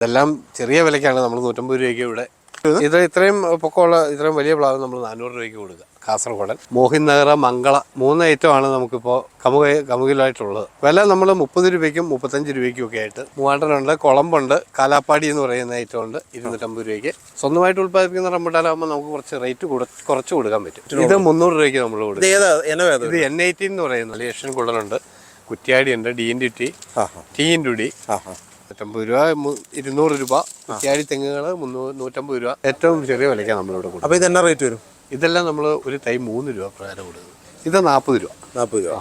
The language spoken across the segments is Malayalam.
ഇതെല്ലാം ചെറിയ വിലക്കാണ് നമ്മൾ നൂറ്റമ്പത് രൂപയ്ക്ക് ഇവിടെ. ഇത് ഇത്രയും പൊക്കമുള്ള ഇത്രയും വലിയ പ്ലാവ് നമ്മൾ നാനൂറ് രൂപയ്ക്ക് കൊടുക്കുക. കാസർഗോഡൻ മോഹിൻ നഗറ മംഗള മൂന്ന് ഐറ്റമാണ് നമുക്കിപ്പോൾ കമുക കമുകിലായിട്ടുള്ളത്. വില നമ്മൾ മുപ്പത് രൂപയ്ക്കും മുപ്പത്തഞ്ച് രൂപയ്ക്കും ഒക്കെ ആയിട്ട്. മൂവാണ്ടനുണ്ട് കുളമ്പുണ്ട് കാലാപ്പാടി എന്ന് പറയുന്ന ഐറ്റം ഉണ്ട് ഇരുന്നൂറ്റമ്പത് രൂപയ്ക്ക്. സ്വന്തമായിട്ട് ഉൽപ്പാദിപ്പിക്കുന്ന റംബുട്ടാനാകുമ്പോൾ നമുക്ക് കുറച്ച് റേറ്റ് കുറച്ച് കൊടുക്കാൻ പറ്റും. ഇത് മുന്നൂറ് രൂപയ്ക്ക് നമ്മൾ കൊടുക്കും. ഇത് എൻ എയ്റ്റീൻ എന്ന് പറയുന്നത്. ഏഷ്യൻ കുടലുണ്ട് കുറ്റിയാടി ഉണ്ട് D N D T T in D നൂറ്റമ്പത് രൂപ ഇരുന്നൂറ് രൂപ കുറ്റ്യാടി തെങ്ങുകൾ മുന്നൂറ് നൂറ്റമ്പത് രൂപ. ഏറ്റവും ചെറിയ വിലയ്ക്കാണ് നമ്മളിവിടെ കൊടുക്കുന്നത്. അപ്പൊ ഇതെന്നാ റേറ്റ് വരും? ഇതെല്ലാം നമ്മൾ ഒരു തൈ മൂന്ന് രൂപ പ്രകാരം കൊടുക്കുന്നത് ഇത് നാൽപ്പത് രൂപ. നാൽപ്പത് രൂപ.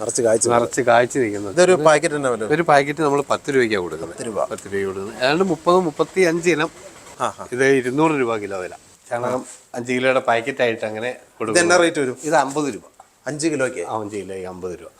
നിറച്ച് കാഴ്ച നിറച്ച് കാഴ്ച നിൽക്കുന്നത്. ഇതൊരു പാക്കറ്റ് തന്നെ ഒരു പാക്കറ്റ് നമ്മൾ പത്ത് രൂപയ്ക്കാണ് കൊടുക്കുന്നത്. രൂപ. പത്ത് രൂപ കൊടുക്കുന്നത്. ഏതാണ്ട് മുപ്പത് മുപ്പത്തി അഞ്ച് ഇനം ഇത് ഇരുന്നൂറ് രൂപ കിലോ വില. ചാണകം അഞ്ച് കിലോയുടെ പാക്കറ്റ് ആയിട്ട് അങ്ങനെ കൊടുക്കും എന്നാ റേറ്റ് വരും? ഇത് അമ്പത് രൂപ. അഞ്ച് കിലോയ്ക്ക്? അഞ്ച് കിലോയ്ക്ക് അമ്പത് രൂപ.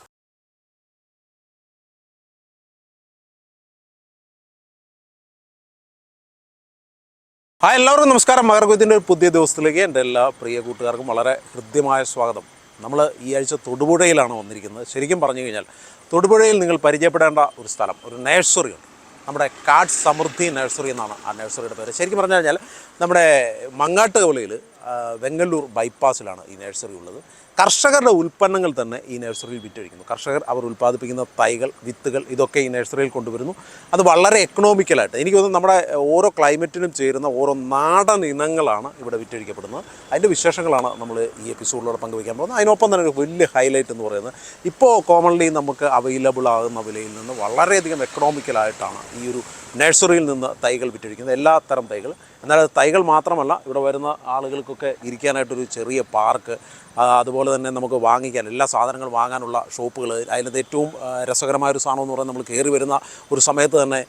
ഹായ് എല്ലാവർക്കും നമസ്കാരം. മകർകുത്തിന്റെ ഒരു പുതിയ ദിവസത്തിലേക്ക് എന്റെ എല്ലാ പ്രിയ കൂട്ടുകാർക്കും വളരെ ഹൃദ്യമായ സ്വാഗതം. നമ്മൾ ഈ ആഴ്ച തൊടുപുഴയിലാണ് വന്നിരിക്കുന്നത്. ശരിക്കും പറഞ്ഞു കഴിഞ്ഞാൽ തൊടുപുഴയിൽ നിങ്ങൾ പരിചയപ്പെടേണ്ട ഒരു സ്ഥലം ഒരു നഴ്സറി ഉണ്ട്. നമ്മുടെ കാട് സമൃദ്ധി നഴ്സറി എന്നാണ് ആ നഴ്സറിയുടെ പേര്. ശരിക്കും പറഞ്ഞു കഴിഞ്ഞാൽ നമ്മുടെ മങ്ങാട്ട് കവലയിൽ വെങ്ങല്ലൂർ ബൈപ്പാസിലാണ് ഈ നഴ്സറി ഉള്ളത്. കർഷകരുടെ ഉൽപ്പന്നങ്ങൾ തന്നെ ഈ നഴ്സറിയിൽ വിറ്റഴിക്കുന്നു. കർഷകർ അവർ ഉൽപ്പാദിപ്പിക്കുന്ന തൈകൾ വിത്തുകൾ ഇതൊക്കെ ഈ നഴ്സറിയിൽ കൊണ്ടുവരുന്നു. അത് വളരെ എക്കണോമിക്കലായിട്ട് എനിക്ക് തോന്നുന്നു നമ്മുടെ ഓരോ ക്ലൈമറ്റിനും ചേരുന്ന ഓരോ നാടൻ ഇനങ്ങളാണ് ഇവിടെ വിറ്റഴിക്കപ്പെടുന്നത്. അതിന്റെ വിശേഷങ്ങളാണ് നമ്മൾ ഈ എപ്പിസോഡിലൂടെ പങ്കുവയ്ക്കാൻ പോകുന്നത്. അതിനൊപ്പം തന്നെ ഒരു വലിയ ഹൈലൈറ്റ് എന്ന് പറയുന്നത് ഇപ്പോൾ കോമൺലി നമുക്ക് അവൈലബിൾ ആകുന്ന വിലയിൽ നിന്ന് വളരെയധികം എക്കണോമിക്കലായിട്ടാണ് ഈ ഒരു നഴ്സറിയിൽ നിന്ന് തൈകൾ വിറ്റഴിക്കുന്നത്. എല്ലാത്തരം തരം തൈകൾ എന്നാൽ അത് തൈകൾ മാത്രമല്ല ഇവിടെ വരുന്ന ആളുകൾക്കൊക്കെ ഇരിക്കാനായിട്ടൊരു ചെറിയ പാർക്ക് അതുപോലെ തന്നെ നമുക്ക് വാങ്ങിക്കാൻ എല്ലാ സാധനങ്ങളും വാങ്ങാനുള്ള ഷോപ്പുകൾ അതിനകത്ത് ഏറ്റവും രസകരമായ ഒരു സാധനം എന്ന് പറഞ്ഞാൽ നമ്മൾ കയറി വരുന്ന ഒരു സമയത്ത് തന്നെ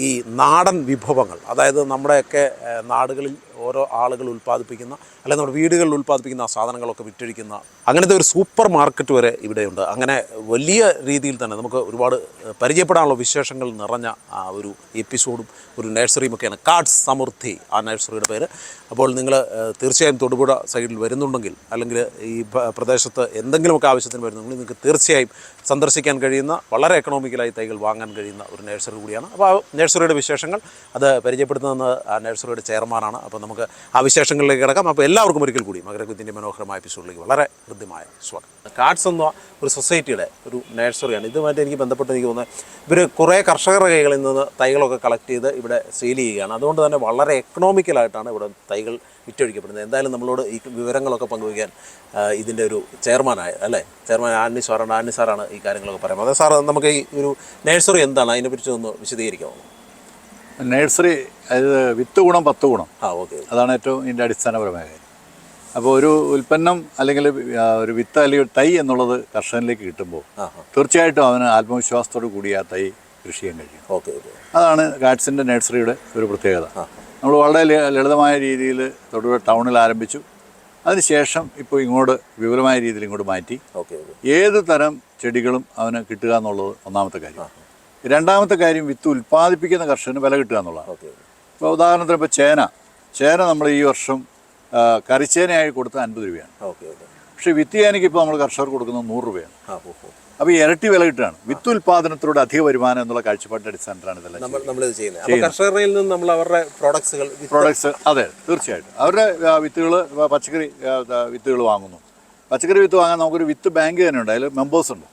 ഈ നാടൻ വിഭവങ്ങൾ അതായത് നമ്മുടെയൊക്കെ നാടുകളിൽ ഓരോ ആളുകൾ ഉൽപ്പാദിപ്പിക്കുന്ന അല്ലെങ്കിൽ നമ്മുടെ വീടുകളിൽ ഉൽപ്പാദിപ്പിക്കുന്ന സാധനങ്ങളൊക്കെ വിറ്റഴിക്കുന്ന അങ്ങനത്തെ ഒരു സൂപ്പർ മാർക്കറ്റ് വരെ ഇവിടെയുണ്ട്. അങ്ങനെ വലിയ രീതിയിൽ തന്നെ നമുക്ക് ഒരുപാട് പരിചയപ്പെടാനുള്ള വിശേഷങ്ങൾ നിറഞ്ഞ ആ ഒരു എപ്പിസോഡും ഒരു നഴ്സറിയും ഒക്കെയാണ്. കാർഡ്സ് സമൃദ്ധി ആ നഴ്സറിയുടെ പേര്. അപ്പോൾ നിങ്ങൾ തീർച്ചയായും തൊടുപുഴ സൈഡിൽ വരുന്നുണ്ടെങ്കിൽ അല്ലെങ്കിൽ ഈ പ്രദേശത്ത് എന്തെങ്കിലുമൊക്കെ ആവശ്യത്തിന് വരുന്നുണ്ടെങ്കിൽ നിങ്ങൾക്ക് തീർച്ചയായും സന്ദർശിക്കാൻ കഴിയുന്ന വളരെ എക്കണോമിക്കലായി തൈകൾ വാങ്ങാൻ കഴിയുന്ന ഒരു നഴ്സറി കൂടിയാണ്. അപ്പോൾ ആ നഴ്സറിയുടെ വിശേഷങ്ങൾ അത് പരിചയപ്പെടുത്തുന്നത് ആ നഴ്സറിയുടെ ചെയർമാനാണ് അപ്പോൾ നമുക്ക് ആ വിശേഷങ്ങളിലേക്ക് കിടക്കാം. അപ്പോൾ എല്ലാവർക്കും ഒരിക്കൽ കൂടി മകരക്കുത്തിന്റെ മനോഹരമായ എപ്പിസോഡിലേക്ക് വളരെ ഹൃദ്യമായ സ്വാഗതം. കാർഡ്സ് എന്ന ഒരു സൊസൈറ്റിയുടെ ഒരു നഴ്സറിയാണ് ഇതുമായിട്ട് എനിക്ക് ബന്ധപ്പെട്ട് എനിക്ക് തോന്നുന്നത് ഇവർ കുറേ കർഷകരുടെ കൈകളിൽ നിന്ന് തൈകളൊക്കെ കളക്ട് ചെയ്ത് ഇവിടെ സെയിൽ ചെയ്യുകയാണ്. അതുകൊണ്ട് തന്നെ വളരെ എക്കണോമിക്കലായിട്ടാണ് ഇവിടെ തൈകൾ വിറ്റഴിക്കപ്പെടുന്നത്. എന്തായാലും നമ്മളോട് ഈ വിവരങ്ങളൊക്കെ പങ്കുവയ്ക്കാൻ ഇതിന്റെ ഒരു ചെയർമാനായ അല്ലേ? ചെയർമാൻ ആനി സാറാണ്. ആന്നി സാറാണ് ഈ കാര്യങ്ങളൊക്കെ പറയാം അതെ സാർ നമുക്ക് ഈ ഒരു നഴ്സറി എന്താണ്? അതിനെക്കുറിച്ച് ഒന്ന് വിശദീകരിക്കാമോ? നഴ്സറി അതായത് വിത്ത് ഗുണം പത്ത് ഗുണം. ആ ഓക്കെ. അതാണ് ഏറ്റവും ഇതിന്റെ അടിസ്ഥാനപരമായ കാര്യം. അപ്പോൾ ഒരു ഉൽപ്പന്നം അല്ലെങ്കിൽ ഒരു വിത്ത് അല്ലെങ്കിൽ തൈ എന്നുള്ളത് കർഷകനിലേക്ക് കിട്ടുമ്പോൾ തീർച്ചയായിട്ടും അവന് ആത്മവിശ്വാസത്തോടു കൂടി ആ തൈ കൃഷി ചെയ്യാൻ കഴിയും. Okay okay. അതാണ് ഗാഡ്സിന്റെ നഴ്സറിയുടെ ഒരു പ്രത്യേകത. നമ്മൾ വളരെ ലളിതമായ രീതിയിൽ തൊടുപുഴ ടൗണിൽ ആരംഭിച്ചു. അതിനുശേഷം ഇപ്പോൾ ഇങ്ങോട്ട് വിപുലമായ രീതിയിൽ ഇങ്ങോട്ട് മാറ്റി ഏത് തരം ചെടികളും അവന് കിട്ടുക എന്നുള്ളത് ഒന്നാമത്തെ കാര്യം. രണ്ടാമത്തെ കാര്യം വിത്ത് ഉൽപ്പാദിപ്പിക്കുന്ന കർഷകന് വില കിട്ടുക എന്നുള്ളതാണ്. ഓക്കെ ഇപ്പോൾ ഉദാഹരണത്തിന് ഇപ്പോൾ ചേന. ചേന നമ്മൾ ഈ വർഷം കറിച്ചേനയായി കൊടുത്ത അൻപത് രൂപയാണ്. Okay okay. പക്ഷേ വിത്ത് ചേനയ്ക്ക് ഇപ്പോൾ നമ്മൾ കർഷകർ കൊടുക്കുന്നത് നൂറ് രൂപയാണ്. അപ്പോൾ ഇരട്ടി വില കിട്ടുകയാണ്. വിത്ത് ഉൽപാദനത്തിലൂടെ അധിക വരുമാനം എന്നുള്ള കാഴ്ചപ്പാടിന്റെ അടിസ്ഥാനത്തിലാണ് ഇതെല്ലാം നമ്മൾ നമ്മളിത് ചെയ്യുന്നത്. കർഷകരിൽ നിന്ന് നമ്മൾ അവരുടെ പ്രോഡക്ട്സുകൾ പ്രോഡക്ട്സ് അതെ തീർച്ചയായിട്ടും. അവരുടെ വിത്തുകൾ പച്ചക്കറി വിത്തുകൾ വാങ്ങുന്നു. പച്ചക്കറി വിത്ത് വാങ്ങാൻ നമുക്കൊരു വിത്ത് ബാങ്ക് തന്നെ ഉണ്ട്. അതിൽ മെമ്പേഴ്സ് ഉണ്ട്.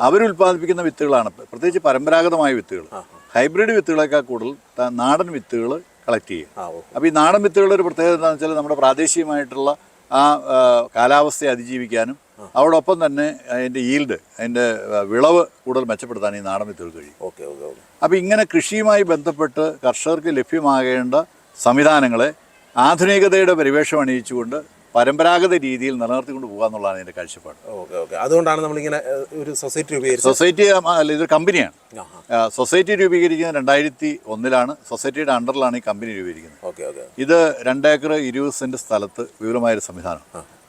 അവർ ഉൽപ്പാദിപ്പിക്കുന്ന വിത്തുകളാണ്. പ്രത്യേകിച്ച് പരമ്പരാഗതമായ വിത്തുകൾ. ഹൈബ്രിഡ് വിത്തുകളേക്കാൾ കൂടുതൽ നാടൻ വിത്തുകൾ കളക്ട് ചെയ്യും അപ്പോൾ ഈ നാടൻ വിത്തുകളുടെ ഒരു പ്രത്യേകത എന്താണെന്ന് വെച്ചാൽ നമ്മുടെ പ്രാദേശികമായിട്ടുള്ള ആ, കാലാവസ്ഥയെ അതിജീവിക്കാനും അതോടൊപ്പം തന്നെ അതിന്റെ ഈൽഡ് അതിന്റെ വിളവ് കൂടുതൽ മെച്ചപ്പെടുത്താൻ ഈ നാടൻ വിത്തുകൾ കഴിയും. Okay okay okay. അപ്പോൾ ഇങ്ങനെ കൃഷിയുമായി ബന്ധപ്പെട്ട് കർഷകർക്ക് ലഭ്യമാകേണ്ട സംവിധാനങ്ങളെ ആധുനികതയുടെ പരിവേഷം അണിയിച്ചുകൊണ്ട് പരമ്പരാഗത രീതിയിൽ നിലനിർത്തിക്കൊണ്ട് പോകുക എന്നുള്ളതാണ് എന്റെ കാഴ്ചപ്പാട്. Okay okay. അതുകൊണ്ടാണ് നമ്മളിങ്ങനെ ഒരു സൊസൈറ്റി രൂപീകരിച്ചത്. സൊസൈറ്റി അല്ല ഇതൊരു കമ്പനിയാണ്. സൊസൈറ്റി രൂപീകരിക്കുന്നത് രണ്ടായിരത്തി ഒന്നിലാണ്. സൊസൈറ്റിയുടെ അണ്ടറിലാണ് ഈ കമ്പനി രൂപീകരിക്കുന്നത്. Okay okay. ഇത് രണ്ടേക്കർ ഇരുപത് സെന്റ് സ്ഥലത്ത് വിപുലമായൊരു സംവിധാനം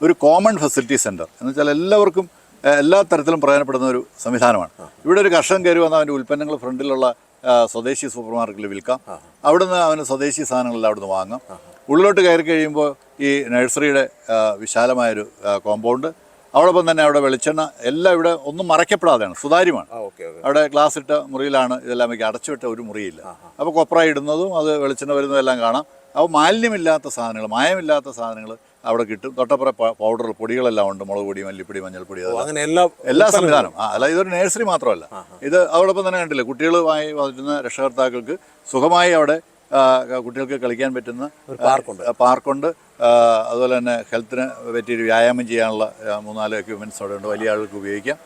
ഒരു കോമൺ ഫെസിലിറ്റി സെന്റർ എന്ന് വെച്ചാൽ എല്ലാവർക്കും എല്ലാ തരത്തിലും പ്രയോജനപ്പെടുന്ന ഒരു സംവിധാനമാണ്. ഇവിടെ ഒരു കർഷകൻ കയറി വന്ന അവന്റെ ഉൽപ്പന്നങ്ങൾ ഫ്രണ്ടിലുള്ള സ്വദേശി സൂപ്പർ മാർക്കറ്റിൽ വിൽക്കാം അവിടുന്ന് അവന് സ്വദേശി സാധനങ്ങളെല്ലാം അവിടുന്ന് വാങ്ങാം. ഉള്ളിലോട്ട് കയറി കഴിയുമ്പോൾ ഈ നഴ്സറിയുടെ വിശാലമായൊരു കോമ്പൗണ്ട് അതോടൊപ്പം തന്നെ അവിടെ വെളിച്ചെണ്ണ എല്ലാം ഇവിടെ ഒന്നും മറയ്ക്കപ്പെടാതെയാണ് സുതാര്യമാണ്. അവിടെ ഗ്ലാസ് ഇട്ട മുറിയിലാണ് ഇതെല്ലാം വയ്ക്കുക അടച്ചുവിട്ട ഒരു മുറിയില്ല. അപ്പോൾ കൊപ്ര ഇടുന്നതും അത് വെളിച്ചെണ്ണ വരുന്നതും എല്ലാം കാണാം. അപ്പോൾ മാലിന്യമില്ലാത്ത സാധനങ്ങൾ മായമില്ലാത്ത സാധനങ്ങൾ അവിടെ കിട്ടും. തൊട്ടപ്പുറ പൗഡർ പൊടികളെല്ലാം ഉണ്ട്. മുളക് പൊടി മല്ലിപ്പൊടി മഞ്ഞൾപ്പൊടി അങ്ങനെ എല്ലാ എല്ലാ സംവിധാനം ആ അല്ല ഇതൊരു നഴ്സറി മാത്രമല്ല. ഇത് അതോടൊപ്പം തന്നെ കണ്ടില്ലേ കുട്ടികളുമായി വളരുന്ന രക്ഷകർത്താക്കൾക്ക് സുഖമായി അവിടെ കുട്ടികൾക്ക് കളിക്കാൻ പറ്റുന്ന പാർക്കുണ്ട്. പാർക്കുണ്ട്. അതുപോലെ തന്നെ ഹെൽത്തിന് പറ്റിയൊരു വ്യായാമം ചെയ്യാനുള്ള മൂന്നാൽ എക്യുപ്മെന്റ്സ് അവിടെ ഉണ്ട്. വലിയ ആളുകൾക്ക് ഉപയോഗിക്കാം.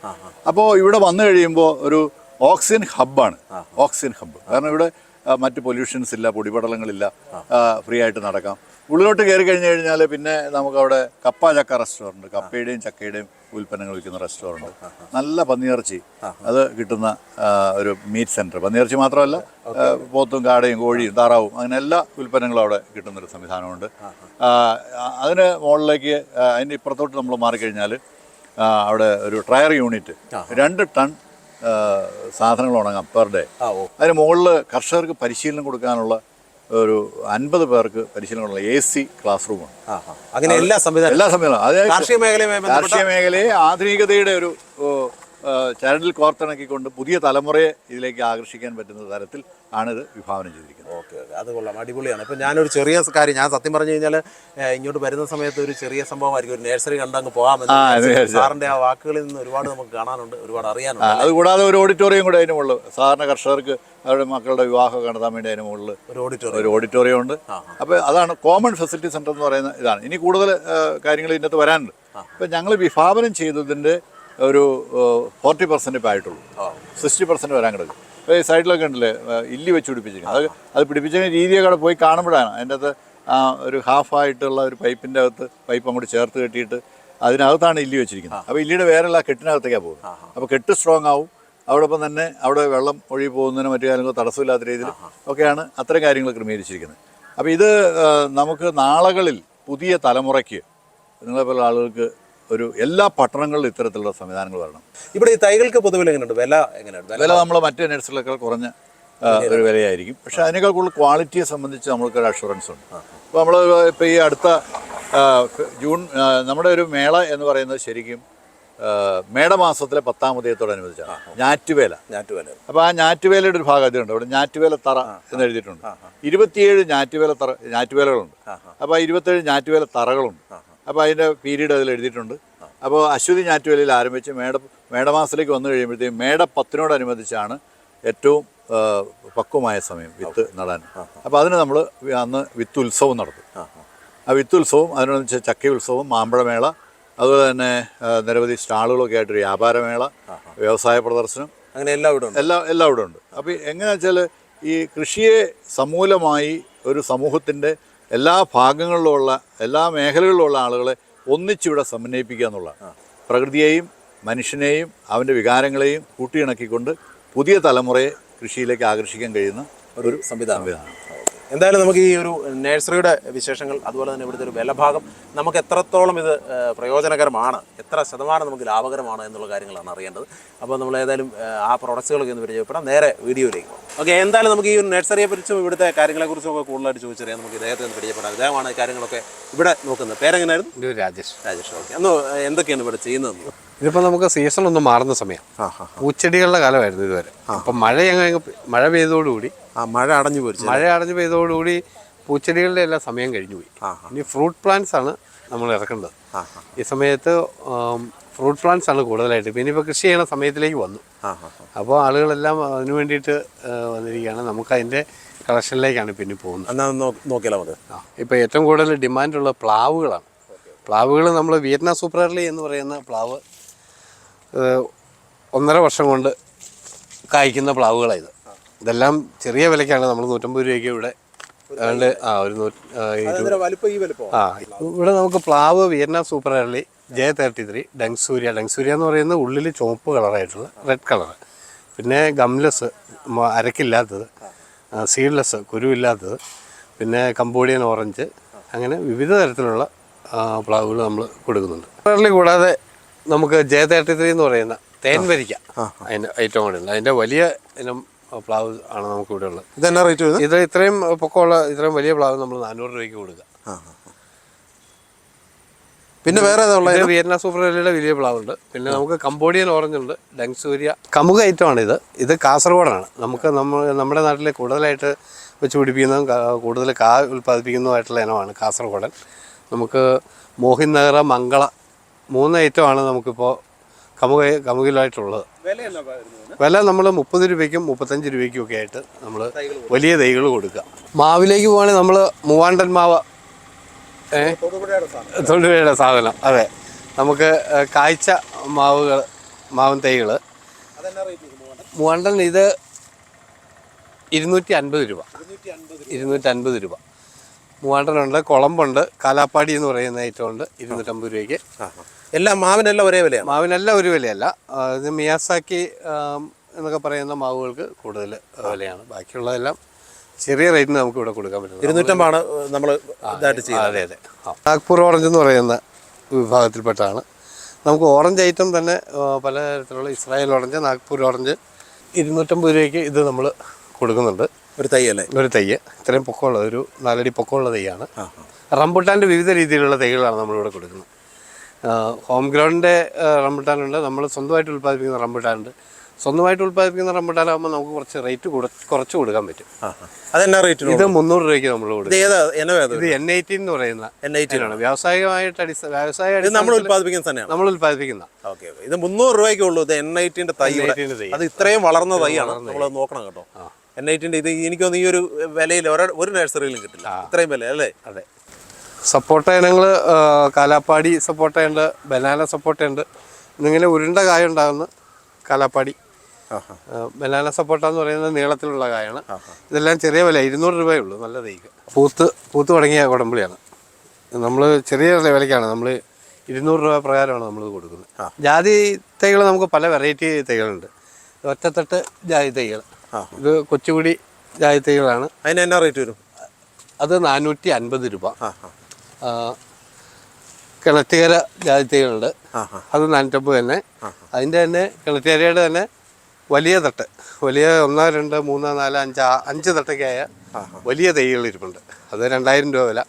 അപ്പോൾ ഇവിടെ വന്നു കഴിയുമ്പോൾ ഒരു ഓക്സിജൻ ഹബ്ബാണ്. Oxygen hub. കാരണം ഇവിടെ മറ്റ് പൊല്യൂഷൻസ് ഇല്ല പൊടിപടലങ്ങളില്ല ഫ്രീ ആയിട്ട് നടക്കാം. ഉള്ളിലോട്ട് കയറി കഴിഞ്ഞ് കഴിഞ്ഞാൽ പിന്നെ നമുക്കവിടെ കപ്പ ചക്ക റെസ്റ്റോറന്റ് കപ്പയുടെയും ചക്കയുടെയും ഉൽപ്പന്നങ്ങൾ വിൽക്കുന്ന റെസ്റ്റോറന്റ് നല്ല പന്നിയിറച്ചി. അത് കിട്ടുന്ന ഒരു മീറ്റ് സെന്റർ പന്നിയിറച്ചി മാത്രമല്ല പോത്തും കാടയും കോഴിയും താറാവും അങ്ങനെ എല്ലാ ഉൽപ്പന്നങ്ങളും അവിടെ കിട്ടുന്നൊരു സംവിധാനമുണ്ട്. അതിന് മുകളിലേക്ക് അതിന്റെ ഇപ്പുറത്തോട്ട് നമ്മൾ മാറിക്കഴിഞ്ഞാൽ അവിടെ ഒരു ട്രയർ യൂണിറ്റ്. രണ്ട് ടൺ സാധനങ്ങൾ ഉണങ്ങാം പെർ ഡേ. അതിന് മുകളിൽ കർഷകർക്ക് പരിശീലനം കൊടുക്കാനുള്ള ഒരു അൻപത് പേർക്ക് പരിശീലനമുള്ള എ സി ക്ലാസ് റൂമാണ്. അങ്ങനെ എല്ലാ സംവിധാനം എല്ലാ സംവിധാനം അതായത് കാർഷിക മേഖലയെ കാർഷിക മേഖലയെ ആധുനികതയുടെ ഒരു ചരടിൽ കോർത്തിണക്കിക്കൊണ്ട് പുതിയ തലമുറയെ ഇതിലേക്ക് ആകർഷിക്കാൻ പറ്റുന്ന തരത്തിൽ ആണിത് വിഭാവനം ചെയ്തിരിക്കുന്നത്. Okay okay. അത് കൊള്ളാം. അടിപൊളിയാണ്. ഇപ്പം ഞാനൊരു ചെറിയ കാര്യം ഞാൻ സത്യം പറഞ്ഞു കഴിഞ്ഞാൽ ഇങ്ങോട്ട് വരുന്ന സമയത്ത് ഒരു ചെറിയ സംഭവമായിരിക്കും. ഒരു നേഴ്സറി കണ്ടങ്ങ് പോകാമെന്ന് സാറിന്റെ ആ വാക്കുകളിൽ നിന്ന് ഒരുപാട് നമുക്ക് കാണാനുണ്ട് ഒരുപാട് അറിയാനുണ്ട് അതുകൂടാതെ ഒരു ഓഡിറ്റോറിയം കൂടെ അതിന് മുകളിൽ സാധാരണ കർഷകർക്ക് അവരുടെ മക്കളുടെ വിവാഹം നടത്താൻ വേണ്ടി അതിന് മുകളിൽ ഒരു ഓഡിറ്റോറിയം ഒരു ഓഡിറ്റോറിയം ഉണ്ട്. അപ്പോൾ അതാണ് കോമൺ ഫെസിലിറ്റി സെന്റർ എന്ന് പറയുന്ന ഇതാണ്. ഇനി കൂടുതൽ കാര്യങ്ങൾ ഇതിനകത്ത് വരാനുണ്ട്. അപ്പം ഞങ്ങൾ വിഭാവനം ചെയ്തതിന്റെ ഒരു ഫോർട്ടി പെർസെന്റ് ഇപ്പം ആയിട്ടുള്ളൂ സിക്സ്റ്റി പെർസെന്റ് വരാൻ കിടക്കും സൈഡിലൊക്കെ ഉണ്ടല്ലേ? ഇല്ലി വെച്ച് പിടിപ്പിച്ചിരിക്കുന്നത്. അത് അത് പിടിപ്പിച്ചതിന് രീതിയൊക്കെ പോയി കാണുമ്പോഴാണ്. അതിന്റെ അകത്ത് ആ, ഒരു ഹാഫായിട്ടുള്ള ഒരു പൈപ്പിന്റെ അകത്ത് പൈപ്പ് അങ്ങോട്ട് ചേർത്ത് കെട്ടിയിട്ട് അതിനകത്താണ് ഇല്ലി വെച്ചിരിക്കുന്നത്. അപ്പോൾ ഇല്ലിയുടെ വേറെയുള്ള കെട്ടിനകത്തേക്കാണ് പോകുന്നത്. അപ്പോൾ കെട്ട് സ്ട്രോങ് ആവും. അവിടെപ്പം തന്നെ അവിടെ വെള്ളം ഒഴുകി പോകുന്നതിന് മറ്റു കാര്യങ്ങൾ തടസ്സമില്ലാത്ത രീതിയിൽ ഒക്കെയാണ് അത്തരം കാര്യങ്ങൾ ക്രമീകരിച്ചിരിക്കുന്നത്. അപ്പോൾ ഇത് നമുക്ക് നാളകളിൽ പുതിയ തലമുറയ്ക്ക് നിങ്ങളെപ്പോലുള്ള ആളുകൾക്ക് ഒരു എല്ലാ പട്ടണങ്ങളിലും ഇത്തരത്തിലുള്ള സംവിധാനങ്ങൾ വരണം. ഇവിടെ ഈ തൈകൾക്ക് പൊതുവിൽ എങ്ങനെയുണ്ട്? വില എങ്ങനെയുണ്ട്? വില നമ്മൾ മറ്റു നഴ്സറികളേക്കാൾ കുറഞ്ഞ ഒരു വിലയായിരിക്കും. പക്ഷെ അതിനേക്കാൾ കൂടുതൽ ക്വാളിറ്റിയെ സംബന്ധിച്ച് നമ്മൾക്ക് ഒരു അഷുറൻസ് ഉണ്ട് അപ്പോൾ നമ്മൾ ഇപ്പോൾ ഈ അടുത്ത ജൂൺ നമ്മുടെ ഒരു മേള എന്ന് പറയുന്നത് ശരിക്കും മേടമാസത്തിലെ പത്താം ഉദയത്തോടനുബന്ധിച്ചാണ്. ഞാറ്റുവേല. ഞാറ്റുവേല. അപ്പോൾ ആ ഞാറ്റുവേലയുടെ ഒരു ഭാഗം ഇതിലുണ്ട് അവിടെ ഞാറ്റുവേല തറ എന്ന് എഴുതിയിട്ടുണ്ട്. ഇരുപത്തിയേഴ് ഞാറ്റുവേല തറ ഞാറ്റുവേലകളുണ്ട്. അപ്പോൾ ആ. ഇരുപത്തേഴ് ഞാറ്റുവേല തറകളുണ്ട്. അപ്പോൾ അതിന്റെ പീരീഡ് അതിൽ എഴുതിയിട്ടുണ്ട്. അപ്പോൾ അശ്വതി ഞാറ്റുവേലയിൽ ആരംഭിച്ച് മേട മേടമാസത്തിലേക്ക് വന്നു കഴിയുമ്പോഴത്തേക്കും മേട പത്തിനോടനുബന്ധിച്ചാണ് ഏറ്റവും പക്വമായ സമയം വിത്ത് നടാൻ. അപ്പോൾ അതിന് നമ്മൾ അന്ന് വിത്ത് ഉത്സവം നടത്തും. ആ വിത്ത് ഉത്സവം അതിനോട് ചക്ക ഉത്സവം മാമ്പഴമേള അതുപോലെ തന്നെ നിരവധി സ്റ്റാളുകളൊക്കെ ആയിട്ട് വ്യാപാരമേള വ്യവസായ പ്രദർശനം. അങ്ങനെ എല്ലാം ഇവിടെ ഉണ്ട്. എല്ലാം എല്ലാം ഇവിടെ ഉണ്ട്. അപ്പോൾ എങ്ങനെയാണെന്ന് വെച്ചാൽ ഈ കൃഷിയെ സമൂലമായി ഒരു സമൂഹത്തിന്റെ എല്ലാ ഭാഗങ്ങളിലുള്ള എല്ലാ മേഖലകളിലുള്ള ആളുകളെ ഒന്നിച്ചിവിടെ സമന്വയിപ്പിക്കുക എന്നുള്ളതാണ്. പ്രകൃതിയെയും മനുഷ്യനെയും അവന്റെ വികാരങ്ങളെയും കൂട്ടിയിണക്കിക്കൊണ്ട് പുതിയ തലമുറയെ കൃഷിയിലേക്ക് ആകർഷിക്കാൻ കഴിയുന്ന ഒരു സംവിധാനം. എന്തായാലും നമുക്ക് ഈ ഒരു നഴ്സറിയുടെ വിശേഷങ്ങൾ അതുപോലെ തന്നെ ഇവിടുത്തെ ഒരു വിലഭാഗം നമുക്ക് എത്രത്തോളം ഇത് പ്രയോജനകരമാണ് എത്ര ശതമാനം നമുക്ക് ലാഭകരമാണ് എന്നുള്ള കാര്യങ്ങളാണ് അറിയേണ്ടത്. അപ്പോൾ നമ്മൾ ഏതായാലും ആ പ്രൊഡക്ട്സുകളൊക്കെ ഒന്ന് പരിചയപ്പെടാം നേരെ വീഡിയോയിലേക്ക് പോകാം. ഓക്കെ എന്തായാലും നമുക്ക് ഈ ഒരു നഴ്സറിയെ കുറിച്ചും ഇവിടുത്തെ കാര്യങ്ങളെക്കുറിച്ചും ഒക്കെ കൂടുതലായിട്ട് ചോദിച്ചറിയാം. നമുക്ക് ഇദ്ദേഹത്തെ ഒന്ന് പരിചയപ്പെടാം. ഇദ്ദേഹമാണ് കാര്യങ്ങളൊക്കെ ഇവിടെ നോക്കുന്നത്. പേരെങ്ങനെയായിരുന്നു ഇത് രാജേഷ്. രാജേഷ്. ഓക്കെ അന്ന് എന്തൊക്കെയാണ് ഇവിടെ ചെയ്യുന്നത് ഇതിപ്പോൾ നമുക്ക് സീസൺ ഒന്ന് മാറുന്ന സമയം. പൂച്ചെടികളുടെ കാലമായിരുന്നു ഇതുവരെ. അപ്പം മഴ അങ്ങ് മഴ പെയ്തോടുകൂടി ആ മഴ അടഞ്ഞു പോയി മഴ അടഞ്ഞു പെയ്തോടുകൂടി പൂച്ചെടികളുടെ എല്ലാം സമയം കഴിഞ്ഞു പോയി. ഇനി ഫ്രൂട്ട് പ്ലാന്റ്സ് ആണ് നമ്മൾ ഇറക്കേണ്ടത്. ഈ സമയത്ത് ഫ്രൂട്ട് പ്ലാന്റ്സ് ആണ് കൂടുതലായിട്ട്. പിന്നെ ഇപ്പോൾ കൃഷി ചെയ്യണ സമയത്തിലേക്ക് വന്നു. അപ്പോൾ ആളുകളെല്ലാം അതിനു വേണ്ടിയിട്ട് വന്നിരിക്കുകയാണ്. നമുക്ക് അതിന്റെ കളക്ഷനിലേക്കാണ് പിന്നെ പോകുന്നത്. എന്നാൽ നോക്കിയാലോ നമുക്ക് ആ ഇപ്പോൾ ഏറ്റവും കൂടുതൽ ഡിമാൻഡുള്ള പ്ലാവുകളാണ്. പ്ലാവുകൾ നമ്മൾ വിയറ്റ്നാം സൂപ്പർ എന്ന് പറയുന്ന പ്ലാവ് ഒന്നര വർഷം കൊണ്ട് കായ്ക്കുന്ന പ്ലാവുകളാണ് ഇത്. ഇതെല്ലാം ചെറിയ വിലയ്ക്കാണ്. നമ്മൾ നൂറ്റമ്പത് രൂപയ്ക്ക് ഇവിടെ ഏതാണ്ട് ആ ഒരു നൂറ്റി ആ, ഇവിടെ നമുക്ക് പ്ലാവ് Vietnam super early J thirty three ഡങ്സൂര്യ. ഡങ്സൂര്യ എന്ന് പറയുന്നത് ഉള്ളിൽ ചുവപ്പ് കളറായിട്ടുള്ള റെഡ് കളർ പിന്നെ ഗംലെസ് അരക്കില്ലാത്തത് സീഡ്ലെസ് കുരുവില്ലാത്തത് പിന്നെ കമ്പോഡിയൻ ഓറഞ്ച് അങ്ങനെ വിവിധ തരത്തിലുള്ള പ്ലാവുകൾ നമ്മൾ കൊടുക്കുന്നുണ്ട്. കൂടാതെ നമുക്ക് ജെ തേർട്ടി ത്രീ എന്ന് പറയുന്ന തേൻ വരിക്ക അതിന്റെ ഐറ്റം കൂടെ ഉണ്ട് അതിന്റെ വലിയ ഇനം പ്ലാവ് ആണ് നമുക്ക് ഇവിടെ ഉള്ളത്. ഇതെന്നാ റേറ്റ് ഇത് ഇത്രയും പൊക്കമുള്ള ഇത്രയും വലിയ പ്ലാവ് നമ്മൾ നാനൂറ് രൂപയ്ക്ക് കൊടുക്കുക. പിന്നെ വേറെ വിയറ്റ്നാ സൂപ്പർ വെല്ലിയുടെ വലിയ പ്ലാവുണ്ട്. പിന്നെ നമുക്ക് കമ്പോഡിയൻ ഓറഞ്ച് ഉണ്ട്. ഡങ്സൂര്യ കമുക ഐറ്റമാണ് ഇത്. ഇത് കാസർഗോഡാണ്. നമുക്ക് നമ്മൾ നമ്മുടെ നാട്ടിൽ കൂടുതലായിട്ട് വെച്ച് പിടിപ്പിക്കുന്നതും കൂടുതൽ കാ ഉൽപ്പാദിപ്പിക്കുന്നതുമായിട്ടുള്ള ഇനമാണ് കാസർഗോഡൻ. നമുക്ക് മോഹിൻ നഗറ മംഗള മൂന്ന് ഐറ്റമാണ് നമുക്കിപ്പോൾ കമുക കമുകിലായിട്ടുള്ളത്. വില നമ്മൾ മുപ്പത് രൂപയ്ക്കും മുപ്പത്തഞ്ച് രൂപയ്ക്കും ഒക്കെ ആയിട്ട് നമ്മൾ വലിയ തൈകൾ കൊടുക്കുക. മാവിലേക്ക് പോവാണെങ്കിൽ നമ്മൾ മൂവാണ്ടൻ മാവ് ഏഹ് തൊടുപുഴയുടെ സാധനം. അതെ. നമുക്ക് കാഴ്ച മാവുകൾ മാവൻ തൈകൾ മൂവാണ്ടൻ? ഇത് ഇരുന്നൂറ്റി അൻപത് രൂപ. ഇരുന്നൂറ്റി അൻപത് രൂപ. മൂവാണ്ടനുണ്ട് കുളമ്പുണ്ട് കാലാപ്പാടി എന്ന് പറയുന്ന ഐറ്റം ഉണ്ട് ഇരുന്നൂറ്റമ്പത് രൂപയ്ക്ക്. എല്ലാം മാവിനെല്ലാം ഒരേ വിലയാണ്. മാവിനെല്ലാം ഒരു വിലയല്ല. ഇത് മിയാസാക്കി എന്നൊക്കെ പറയുന്ന മാവുകൾക്ക് കൂടുതൽ വിലയാണ്. ബാക്കിയുള്ളതെല്ലാം ചെറിയ റേറ്റിന് നമുക്ക് ഇവിടെ കൊടുക്കാൻ പറ്റും. ഇരുന്നൂറ്റമ്പാണ് നമ്മൾ ഇതായിട്ട് ചെയ്യുന്നത്. അതെ അതെ. നാഗ്പൂർ ഓറഞ്ച് എന്ന് പറയുന്ന വിഭാഗത്തിൽപ്പെട്ടാണ് നമുക്ക് ഓറഞ്ച് ഐറ്റം തന്നെ പലതരത്തിലുള്ള ഇസ്രായേൽ ഓറഞ്ച് നാഗ്പൂർ ഓറഞ്ച് ഇരുന്നൂറ്റമ്പത് രൂപയ്ക്ക് ഇത് നമ്മൾ കൊടുക്കുന്നുണ്ട്. ഒരു തൈ അല്ലേ ഒരു തയ്യ്. ഇത്രയും പൊക്കമുള്ള ഒരു നാലടി പൊക്കമുള്ള തൈയാണ് റംബുട്ടാന്റെ വിവിധ രീതിയിലുള്ള തൈകളാണ് നമ്മളിവിടെ കൊടുക്കുന്നത്. ഹോം ഗ്രൗണ്ടിന്റെ റംബുട്ടാനുണ്ട്. നമ്മൾ സ്വന്തമായിട്ട് ഉൽപ്പാദിപ്പിക്കുന്ന റംബുട്ടാനുണ്ട്. സ്വന്തമായിട്ട് ഉൽപ്പാദിപ്പിക്കുന്ന റംബുട്ടാനാകുമ്പോൾ നമുക്ക് കുറച്ച് റേറ്റ് കുറച്ച് കൊടുക്കാൻ പറ്റും. അതെന്നാ റേറ്റ് ഇത് മുന്നൂറ് രൂപയ്ക്ക് നമ്മൾ കൊടുക്കും. ഇത് എൻ എയ്റ്റീൻ എന്ന് പറയുന്ന എൻ ഐ ടി ആണ് വ്യാവസായികമായിട്ട് അടിസ്ഥാന വ്യവസായ നമ്മൾ ഉൽപ്പാദിപ്പിക്കുന്ന തന്നെയാണ് നമ്മൾ ഉൽപ്പാദിപ്പിക്കുന്ന. ഓക്കെ ഇത് മുന്നൂറ് രൂപയ്ക്കുള്ളൂ ഇത് എൻ തൈ. N18 തൈ. അത് ഇത്രയും വളർന്ന തൈയാണ് നമ്മൾ നോക്കണം കേട്ടോ. എൻ ഇത് എനിക്കൊന്നും ഈ ഒരു വിലയിൽ ഒരു ഒരു നഴ്സറിയിലും കിട്ടില്ല. ഇത്രയും വില അല്ലേ? അതെ. സപ്പോട്ട ഇനങ്ങൾ കാലാപ്പാടി സപ്പോട്ടയുണ്ട് ബനാന സപ്പോട്ടയുണ്ട് ഇന്നിങ്ങനെ ഉരുണ്ട കായ ഉണ്ടാകുന്ന കാലാപ്പാടി. ബനാന സപ്പോട്ട എന്ന് പറയുന്നത് നീളത്തിലുള്ള കായാണ്. ഇതെല്ലാം ചെറിയ വില ഇരുന്നൂറ് രൂപയേ ഉള്ളൂ നല്ല തൈക്ക്. പൂത്ത് പൂത്ത് തുടങ്ങിയ കുടമ്പളിയാണ് നമ്മൾ ചെറിയ വിലയ്ക്കാണ് നമ്മൾ ഇരുന്നൂറ് രൂപ പ്രകാരമാണ് നമ്മൾ കൊടുക്കുന്നത്. ജാതി തൈകൾ നമുക്ക് പല വെറൈറ്റി തൈകളുണ്ട്. ഒറ്റത്തട്ട് ജാതി തൈകൾ ഇത് കൊച്ചുകുടി ജാതി തൈകളാണ് അതിന് എന്നാ റേറ്റ് വരും? അത് നാനൂറ്റി അൻപത് രൂപ കിണറ്റുകര ജാതി തൈകളുണ്ട് ആ ആ. അത് നാനൂറ്റമ്പത് തന്നെ. അതിന്റെ തന്നെ കിണറ്റുകരയുടെ തന്നെ വലിയ തട്ട്. വലിയ ഒന്ന് രണ്ട് മൂന്ന് നാല് അഞ്ച് അഞ്ച് തട്ടൊക്കെയായ വലിയ തൈകൾ ഇരിപ്പുണ്ട്. അത് രണ്ടായിരം രൂപ വില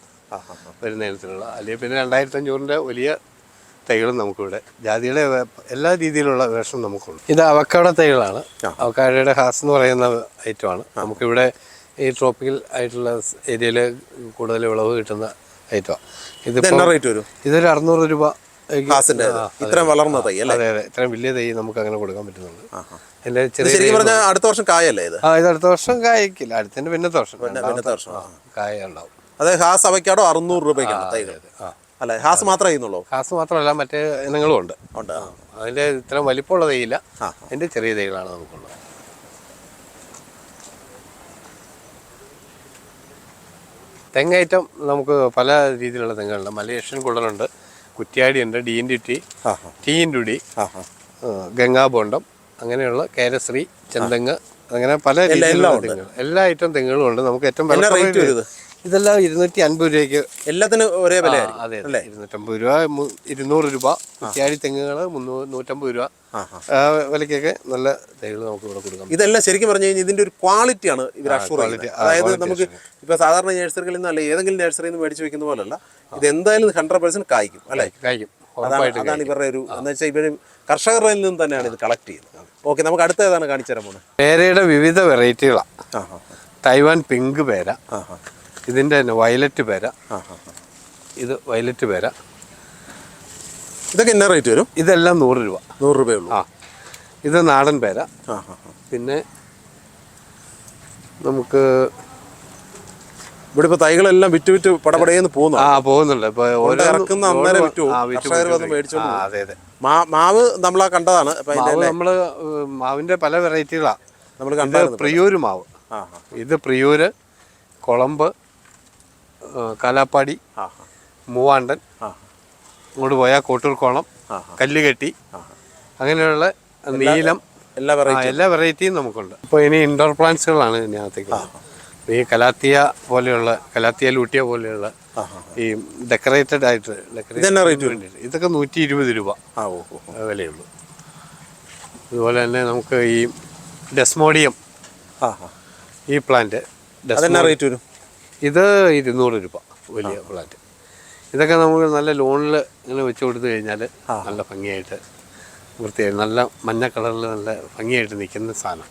വരുന്ന ഇനത്തിലുള്ള അല്ലെങ്കിൽ പിന്നെ രണ്ടായിരത്തി അഞ്ഞൂറിന്റെ വലിയ തൈകളും നമുക്കിവിടെ ജാതിയുടെ എല്ലാ രീതിയിലുള്ള വേഷം നമുക്കുണ്ട്. ഇത് അവക്കാട തൈകളാണ്. അവക്കാടയുടെ ഹാസ് എന്ന് പറയുന്ന ഐറ്റമാണ്. നമുക്കിവിടെ ഈ ട്രോപ്പിക്കൽ ആയിട്ടുള്ള ഏരിയയിൽ കൂടുതൽ വിളവ് കിട്ടുന്ന ഐറ്റമാണ് ഇത് റേറ്റ് വരും? ഇതൊരു അറുന്നൂറ് രൂപ ഇത്രയും വളർന്ന തൈ അല്ലേ? അതെ അതെ. ഇത്രയും വലിയ തൈ നമുക്ക് അങ്ങനെ കൊടുക്കാൻ പറ്റുന്നുണ്ട്. എന്റെ ചെറിയ പറഞ്ഞാൽ അടുത്ത വർഷം കായല്ലേ ഇത്? ആ ഇത് അടുത്ത വർഷം കായ്ക്കില്ല. അടുത്തതിന്റെ പിന്നത്തെ വർഷം. പിന്നത്തെ വർഷം. കായ ഉണ്ടാവും. അതെ ഹാസ് അവയ്ക്കാടോ അറുന്നൂറ് രൂപയ്ക്കാണ് തൈകൾ. ആ. അല്ലെ? ഹാസ് മാത്രമേ ചെയ്യുന്നുള്ളൂ? ഹാസ് മാത്രമല്ല മറ്റേ ഇനങ്ങളും ഉണ്ട്. ഉണ്ട് അതിന്റെ അതിന്റെ ഇത്രയും വലിപ്പമുള്ള തൈയില്ല അതിന്റെ ചെറിയ തൈകളാണ് നമുക്കുള്ളത്. തെങ്ങയറ്റം നമുക്ക് പല രീതിയിലുള്ള തെങ്ങുകളുണ്ട്. മലേഷ്യൻ കുള്ളനുണ്ട് കുറ്റ്യാടിയുണ്ട് D in T T in D Gangabondam അങ്ങനെയുള്ള കേരശ്രീ ചെന്തങ്ങ് അങ്ങനെ പല രീതിയിലുള്ള തെങ്ങുകൾ. എല്ലാ ഐറ്റം തെങ്ങുകളും ഉണ്ട്. നമുക്ക് ഏറ്റവും റേറ്റ്? ഇതെല്ലാം ഇരുന്നൂറ്റി അൻപത് രൂപയ്ക്ക് എല്ലാത്തിനും ഒരേ വില അതെ അതെ. ഇരുന്നൂറ്റമ്പത് രൂപ ഇരുന്നൂറ് രൂപ കുറ്റ്യാടി തെങ്ങുകൾ മുന്നൂറ് നൂറ്റമ്പത് രൂപ. വിലയ്ക്കൊക്കെ നല്ല തൈകൾ നമുക്ക് ഇവിടെ കൊടുക്കാം. ഇതെല്ലാം ശരിക്കും പറഞ്ഞു കഴിഞ്ഞാൽ ഇതിന്റെ ഒരു ക്വാളിറ്റിയാണ് ഇവർ അഷൂർ ചെയ്യുന്നത്. അതായത് നമുക്ക് ഇപ്പൊ സാധാരണ നഴ്സറികളിൽ നിന്ന് അല്ലെ ഏതെങ്കിലും നഴ്സറിയിൽ നിന്ന് മേടിച്ച് വെക്കുന്ന പോലല്ല ഇത് എന്തായാലും ഹൺഡ്രഡ് പെർസെന്റ് കായ്ക്കും അല്ലേ? കായ്ക്കും അതാണ് ഇവരുടെ ഒരു എന്ന് വെച്ചാൽ ഇവർ കർഷകരിൽ നിന്ന് തന്നെയാണ് ഇത് കളക്ട് ചെയ്യുന്നത്. ഓക്കെ നമുക്ക് അടുത്ത ഏതാണ് കാണിച്ചു തരാൻ പോകുന്നത് പേരയുടെ വിവിധ വെറൈറ്റികളാണ് തൈവാൻ പിങ്ക് പേര. ഇതിന്റെ തന്നെ വയലറ്റ് പേര. ഇത് വയലറ്റ് പേര. ഇതൊക്കെ എന്നാ റേറ്റ് വരും? ഇതെല്ലാം നൂറ് രൂപ. നൂറ് രൂപയുള്ളൂ ആ. ഇത് നാടൻ പേര. പിന്നെ നമുക്ക് ഇവിടെ ഇപ്പോൾ തൈകളെല്ലാം വിറ്റ് വിറ്റ് പടപടയെന്ന് പോകുന്നു ആ പോകുന്നുണ്ട്. ഇപ്പോൾ ഓരോ ഇറക്കുന്ന അന്നേരം വിറ്റു പോകും. ആ, അതെ അതെ. മാ മാവ് നമ്മൾ കണ്ടതാണ്. നമ്മൾ അതിന്റെ മാവ് നമ്മൾ ഏഹ്, മാവിന്റെ പല വെറൈറ്റികളാണ് നമ്മൾ കണ്ടത് പ്രിയൂര് മാവ്. ഇത് പ്രിയൂര് കുളമ്പ് കാലാപ്പാടി മൂവാണ്ടൻ അങ്ങോട്ട് പോയാൽ കോട്ടൂർക്കോണം കല്ലുകെട്ടി അങ്ങനെയുള്ള നീലം എല്ലാ വെറൈറ്റി എല്ലാ വെറൈറ്റിയും നമുക്കുണ്ട്. ഇപ്പോൾ ഇനി ഇൻഡോർ പ്ലാന്റ്സുകളാണ് ഇതിനകത്തേക്ക് ഈ കലാത്തിയ പോലെയുള്ള കലാത്തിയ ലൂട്ടിയ പോലെയുള്ള ഈ ഡെക്കറേറ്റഡ് ആയിട്ട് decorated ഇതെന്നാ റേറ്റ് വേണ്ടിയിട്ട്. ഇതൊക്കെ നൂറ്റി ഇരുപത് രൂപ വിലയുള്ളൂ. അതുപോലെ തന്നെ നമുക്ക് ഈ ഡെസ്മോഡിയം ഈ പ്ലാന്റ് റേറ്റ് വരും? ഇത് ഇരുന്നൂറ് രൂപ വലിയ ഫ്ലാറ്റ്. ഇതൊക്കെ നമുക്ക് നല്ല ലോണിൽ ഇങ്ങനെ വെച്ച് കൊടുത്തു കഴിഞ്ഞാൽ നല്ല ഭംഗിയായിട്ട് വൃത്തിയായി നല്ല മഞ്ഞ കളറിൽ നല്ല ഭംഗിയായിട്ട് നിൽക്കുന്ന സാധനം.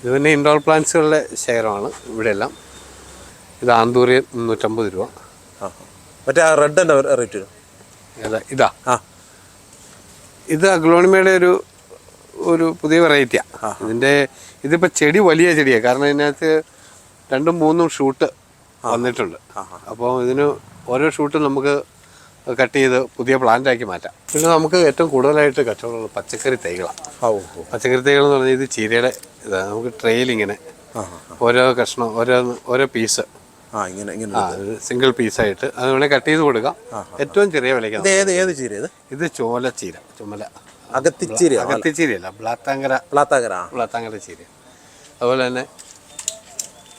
ഇത് പിന്നെ ഇൻഡോർ പ്ലാന്റ്സുകളുടെ ശേഖരമാണ് ഇവിടെയെല്ലാം. ഇത് ആന്തൂരി മുന്നൂറ്റമ്പത് രൂപ. മറ്റേ റെഡ് റേറ്റ് ഇതാ. ഇത് അഗ്ലോണിമയുടെ ഒരു ഒരു പുതിയ വെറൈറ്റിയാണ് ഇതിന്റെ ഇതിപ്പോൾ ചെടി വലിയ ചെടിയാണ് കാരണം ഇതിനകത്ത് രണ്ടും മൂന്നും ഷൂട്ട് വന്നിട്ടുണ്ട്. അപ്പോൾ ഇതിന് ഓരോ ഷൂട്ടും നമുക്ക് കട്ട് ചെയ്ത് പുതിയ പ്ലാന്റാക്കി ആക്കി മാറ്റാം. പിന്നെ നമുക്ക് ഏറ്റവും കൂടുതലായിട്ട് കച്ചവടമുള്ള പച്ചക്കറി തൈകളാണ്. പച്ചക്കറി തൈകൾ എന്ന് പറഞ്ഞാൽ ഇത് ചീരയുടെ ഇതാണ്. നമുക്ക് ട്രെയിൽ ഇങ്ങനെ ഓരോ കഷ്ണം ഓരോ ഓരോ പീസ് ഇങ്ങനെ ഇങ്ങനെ സിംഗിൾ പീസായിട്ട് അത് വേണേൽ കട്ട് ചെയ്ത് കൊടുക്കാം. ഏറ്റവും ചെറിയ ഇത് ചോല ഏത് ഏത് ചീര ഇത്? ഇത് ചോലച്ചീര ചുമല. അകത്തിച്ചീര അകത്തിച്ചീരയല്ല ബ്ലാത്താങ്കര ബ്ലാത്താങ്കര ബ്ലാത്താങ്കര ചീര. അതുപോലെ തന്നെ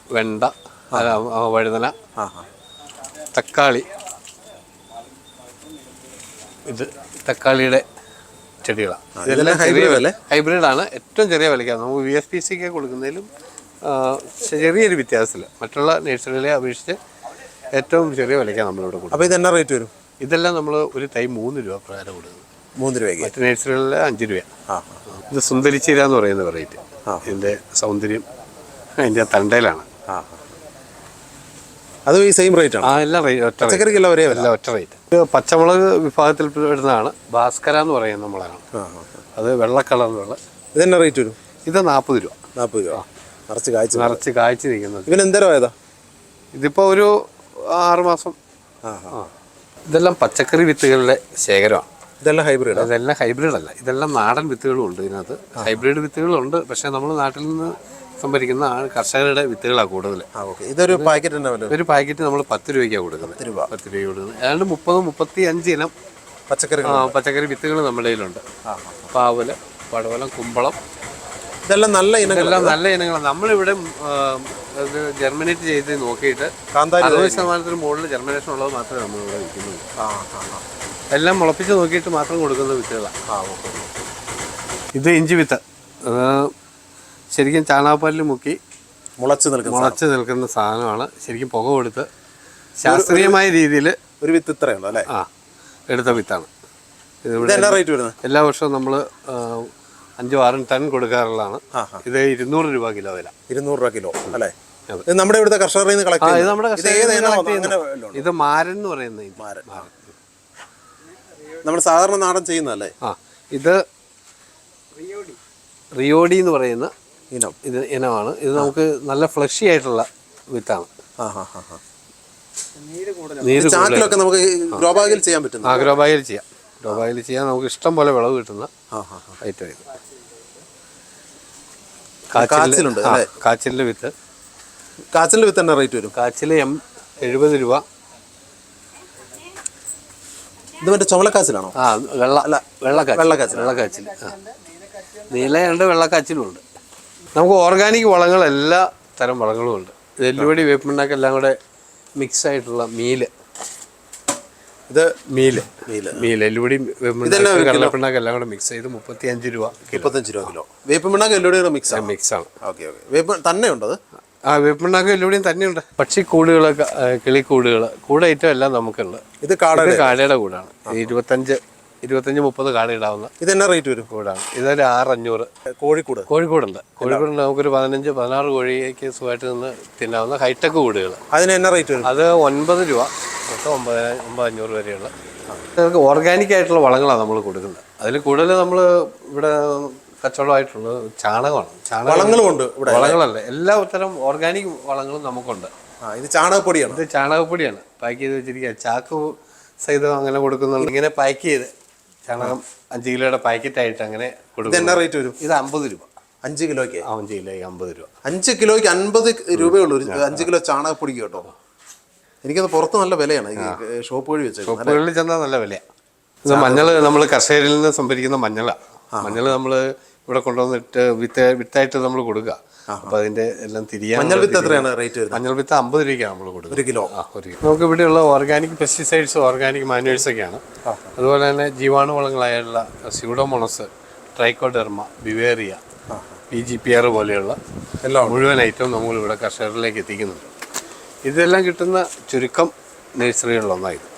വെണ്ട അല്ല, ആ, വഴുതന ആ ആ. തക്കാളി. ഇത് തക്കാളിയുടെ ചെടികളാണ് ഇതെല്ലാം hybrid അല്ലേ? ഹൈബ്രിഡാണ്. ഏറ്റവും ചെറിയ വിലയ്ക്കാണ് നമുക്ക് വി എസ് പി സിക്ക് കൊടുക്കുന്നതിലും ആ, ചെറിയൊരു വ്യത്യാസമില്ല. മറ്റുള്ള നഴ്സറികളെ അപേക്ഷിച്ച് ഏറ്റവും ചെറിയ വിലയ്ക്കാണ് നമ്മളിവിടെ കൊടുക്കുന്നത്. അപ്പോൾ ഇത് റേറ്റ് വരും? ഇതെല്ലാം നമ്മൾ ഒരു തൈ മൂന്ന് രൂപ പ്രകാരം കൊടുക്കുന്നത് മൂന്ന് രൂപയ്ക്ക്? മറ്റ് നഴ്സറികളിൽ അഞ്ച് രൂപ ആ ഇത് സുന്ദരിച്ചീര എന്ന് പറയുന്ന വെറൈറ്റി ഇതിന്റെ സൗന്ദര്യം അതിന്റെ തണ്ടയിലാണ്. ആ അത് ഈ സെയിം റേറ്റ് ആണ്. ആ എല്ലാം റേറ്റ് പച്ചക്കറിക്ക് എല്ലാം ഒരേ എല്ലാം ഒറ്റ റേറ്റ് പച്ചമുളക് വിഭാഗത്തിൽ പെടുന്നതാണ് ഭാസ്കര എന്ന് പറയുന്ന മുളകാണ്. അത് വെള്ള കളറിലുള്ള ഇത് എന്നാ റേറ്റ് വരും? ഇത് നാൽപ്പത് രൂപ. നാൽപ്പത് രൂപ. നിറച്ച് കാഴ്ച നിറച്ച് കാഴ്ച നിൽക്കുന്നത് ഇവന് എന്തേരം ആയതാ? ഇതിപ്പോൾ ഒരു ആറുമാസം ഇതെല്ലാം പച്ചക്കറി വിത്തുകളുടെ ശേഖരമാണ്. ഇതെല്ലാം ഹൈബ്രിഡ് ഇതെല്ലാം ഹൈബ്രിഡ് അല്ല. ഇതെല്ലാം നാടൻ വിത്തുകളും ഉണ്ട് ഇതിനകത്ത്. ഹൈബ്രിഡ് വിത്തുകളുണ്ട്. പക്ഷേ നമ്മൾ നാട്ടിൽ നിന്ന് സംഭരിക്കുന്ന ആ കർഷകരുടെ വിത്തുകളാണ് കൂടുതൽ. ഇതൊരു പാക്കറ്റ് ഒരു പാക്കറ്റ് നമ്മൾ പത്ത് രൂപയ്ക്കാണ് കൊടുക്കുന്നത്. പത്ത് രൂപ. പത്ത് രൂപ കൊടുക്കുന്നത്. ഏതാണ്ട് മുപ്പത് മുപ്പത്തി അഞ്ച് ഇനം പച്ചക്കറി പച്ചക്കറി വിത്തുകൾ നമ്മുടെ കയ്യിലുണ്ട്. പാവൽ പടവലം കുമ്പളം. ഇതെല്ലാം നല്ല ഇനങ്ങൾ ഇതെല്ലാം നല്ല ഇനങ്ങളാണ് നമ്മളിവിടെ ജെർമിനേറ്റ് ചെയ്ത് നോക്കിയിട്ട് അറുപത് ശതമാനത്തിന് മുകളിൽ ജർമിനേഷൻ ഉള്ളത് മാത്രമേ നമ്മളിവിടെ വിൽക്കുന്നുള്ളൂ. ആ ആ ആ. എല്ലാം മുളപ്പിച്ച് നോക്കിയിട്ട് മാത്രം കൊടുക്കുന്ന വിത്തുകളാണ് ഇത് ഇഞ്ചി വിത്ത്. ശരിക്കും ചാണകപ്പാലിൽ മുക്കി മുളച്ച് നിൽക്കുന്ന മുളച്ച് നിൽക്കുന്ന സാധനമാണ്. ശരിക്കും പുക കൊടുത്ത് ശാസ്ത്രീയമായ രീതിയിൽ ഒരു വിത്ത് ഇത്രയുള്ളൂ അല്ലേ? ആ എടുത്ത വിത്താണ്. റേറ്റ് വരുന്നത്? എല്ലാ വർഷവും നമ്മൾ അഞ്ചും ആറും ടൺ കൊടുക്കാറുള്ളതാണ്. ഇത് ഇരുന്നൂറ് രൂപ കിലോ വില. ഇരുന്നൂറ് രൂപ കിലോ അല്ലേ? ഇത് നമ്മുടെ ഇവിടുത്തെ കർഷകരിൽ നിന്ന് കളക്ട് ഇത് മാരൻ എന്ന് പറയുന്ന മാരൻ. നമ്മൾ സാധാരണ നാടൻ ചെയ്യുന്നതല്ലേ? ആ ഇത് റിയോഡി എന്ന് പറയുന്ന ഇനം ഇത് ഇനമാണ്. ഇത് നമുക്ക് നല്ല ഫ്ലഷി ആയിട്ടുള്ള വിത്താണ് ആ ഹാ ഹാ ഹാ നീര് ചാക്കിലൊക്കെ നമുക്ക് ഗ്രോ ബാഗിൽ ചെയ്യാൻ പറ്റുന്നു ആഗ്രോബായിൽ ചെയ്യാം. ഗ്രോബായിൽ ചെയ്യാൻ നമുക്ക് ഇഷ്ടം പോലെ വിളവ് കിട്ടുന്ന ആ ഐറ്റം ഇത് കാച്ചിലുണ്ട് ആ, അല്ലേ? കാച്ചിലിന്റെ വിത്ത് കാച്ചിലിന്റെ വിത്ത് തന്നെ റേറ്റ് വരും. കാച്ചിൽ എം എഴുപത് രൂപ. ഇത് മറ്റേ ചുമലക്കാച്ചിലാണോ ആ വെള്ള അല്ല വെള്ളക്കാച്ചിൽ വെള്ളക്കാച്ചിൽ. വെള്ളക്കാച്ചിൽ ആ. നീലയുണ്ട് വെള്ളക്കാച്ചിലും ഉണ്ട്. നമുക്ക് ഓർഗാനിക് വളങ്ങൾ എല്ലാ തരം വളങ്ങളും ഉണ്ട്. എല്ലുപടി വേപ്പിണ്ടാക്ക് എല്ലാം കൂടെ മിക്സ് ആയിട്ടുള്ള മീൽ. ഇത് മീൽ. മീൽ. മീൽ എല്ലുപടി വേപ്പിണ്ടാക്ക് കടലപ്പിണ്ണാക്ക് എല്ലാം കൂടെ മിക്സ് ചെയ്ത് മുപ്പത്തി അഞ്ച് രൂപ മുപ്പത്തഞ്ച് രൂപ കിലോ. വേപ്പ് എല്ലുപടി മിക്സ് ആണ്? മിക്സ് ആണ്. Okay okay. വേപ്പ് തന്നെ ഉണ്ടത് ആ തന്നെ എല്ലുപടിയും തന്നെയുണ്ട്. പക്ഷിക്കൂടുകളൊക്കെ കിളിക്കൂടുകൾ കൂടെ ഐറ്റം എല്ലാം നമുക്കുണ്ട്. ഇത് കാടയുടെ കാടയുടെ കൂടാണ്. ഇരുപത്തഞ്ച് ഇരുപത്തഞ്ച് മുപ്പത് കാട ഇടാവുന്ന. ഇത് എന്നാ റേറ്റ് വരും? കൂടാണ്. ഇതൊരു ആറ് അഞ്ഞൂറ് കോഴിക്കൂട്? കോഴിക്കോടുണ്ട്. കോഴിക്കോടുണ്ട് നമുക്കൊരു പതിനഞ്ച് പതിനാറ് കോഴിക്ക് സുഖമായിട്ട് നിന്ന് തിന്നാവുന്ന ഹൈടെക് കൂടുകൾ അതിന് എന്നാ റേറ്റ് വരും? അത് ഒൻപത് രൂപ. മൊത്തം ഒമ്പത് ഒമ്പത് അഞ്ഞൂറ് വരെയുള്ള. നമുക്ക് ഓർഗാനിക് ആയിട്ടുള്ള വളങ്ങളാണ് നമ്മൾ കൊടുക്കുന്നത്. അതിൽ കൂടുതൽ നമ്മൾ ഇവിടെ കച്ചവടമായിട്ടുള്ളത് ചാണകമാണ്. ചാണകം വളങ്ങളും ഉണ്ട് ഇവിടെ വളങ്ങളല്ല. എല്ലാ തരം ഓർഗാനിക് വളങ്ങളും നമുക്കുണ്ട്. ഇത് ചാണകപ്പൊടിയാണ്. ഇത് ചാണകപ്പൊടിയാണ്. പാക്ക് ചെയ്ത് വെച്ചിരിക്കുക. ചാക്ക് സഹിതം അങ്ങനെ കൊടുക്കുന്നുണ്ട്. ഇങ്ങനെ പാക്ക് ചെയ്ത് ചാണകം അഞ്ച് കിലോയുടെ പാക്കറ്റ് ആയിട്ട് അങ്ങനെ കൊടുക്കും എന്നാ റേറ്റ് വരും? ഇത് അമ്പത് രൂപ. അഞ്ച് കിലോയ്ക്ക്? അഞ്ച് കിലോയ്ക്ക് അമ്പത് രൂപ. അഞ്ച് കിലോയ്ക്ക് അൻപത് രൂപയുള്ളൂ അഞ്ച് കിലോ ചാണകപ്പൊടിക്ക് കേട്ടോ. എനിക്കത് പുറത്ത് നല്ല വിലയാണ്. ഈ ഷോപ്പ് വഴി വെച്ചേക്കുന്നത്. ഷോപ്പുകളിൽ ചെന്നാൽ നല്ല വിലയാണ് മഞ്ഞൾ നമ്മൾ കർഷകരിൽ നിന്ന് സംഭരിക്കുന്ന മഞ്ഞളാണ് മഞ്ഞൾ നമ്മൾ ഇവിടെ കൊണ്ടുവന്നിട്ട് വിത്ത് വിത്തായിട്ട് നമ്മൾ കൊടുക്കുക അപ്പൊ അതിന്റെ എല്ലാം തിരിയാൻ മഞ്ഞൾ വിത്ത് എത്രയാണ് റേറ്റ് വരുന്നത്? മഞ്ഞൾ വിത്ത് അമ്പത് രൂപയ്ക്കാണ് നമ്മൾ കൊടുക്കുക ഒരു കിലോ? ഒരു കിലോ. നമുക്ക് ഇവിടെയുള്ള ഓർഗാനിക് പെസ്റ്റിസൈഡ്സ് ഓർഗാനിക് മാനുവേഴ്സ് ഒക്കെയാണ്. അതുപോലെ തന്നെ ജീവാണുവളങ്ങളായുള്ള pseudomonas trichoderma beauveria P G P R പോലെയുള്ള എല്ലാ മുഴുവൻ ഐറ്റവും നമ്മൾ ഇവിടെ കർഷകരിലേക്ക് എത്തിക്കുന്നുണ്ട്. ഇതെല്ലാം കിട്ടുന്ന ചുരുക്കം നഴ്സറികളിലൊന്നായിരുന്നു